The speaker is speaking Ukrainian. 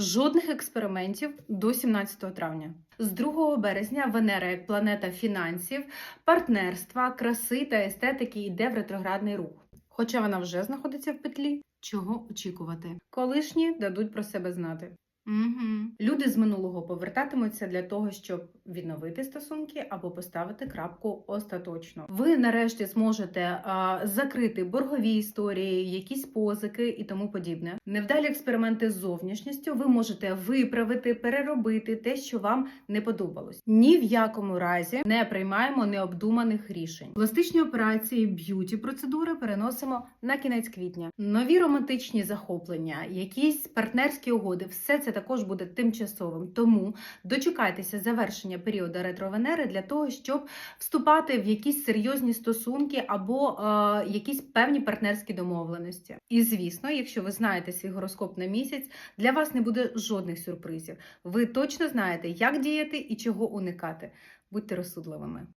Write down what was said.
Жодних експериментів до 17 травня. З 2 березня Венера як планета фінансів, партнерства, краси та естетики йде в ретроградний рух. Хоча вона вже знаходиться в петлі, чого очікувати? Колишні дадуть про себе знати. Угу. Люди з минулого повертатимуться для того, щоб відновити стосунки або поставити крапку остаточно. Ви нарешті зможете а, закрити боргові історії, якісь позики і тому подібне. Невдалі експерименти з зовнішністю ви можете виправити, переробити те, що вам не подобалось. Ні в якому разі не приймаємо необдуманих рішень. Пластичні операції, б'юті процедури переносимо на кінець квітня. Нові романтичні захоплення, якісь партнерські угоди, все це також буде тимчасовим. Тому дочекайтеся завершення періоду ретро-Венери для того, щоб вступати в якісь серйозні стосунки або е, якісь певні партнерські домовленості. І звісно, якщо ви знаєте свій гороскоп на місяць, для вас не буде жодних сюрпризів. Ви точно знаєте, як діяти і чого уникати. Будьте розсудливими.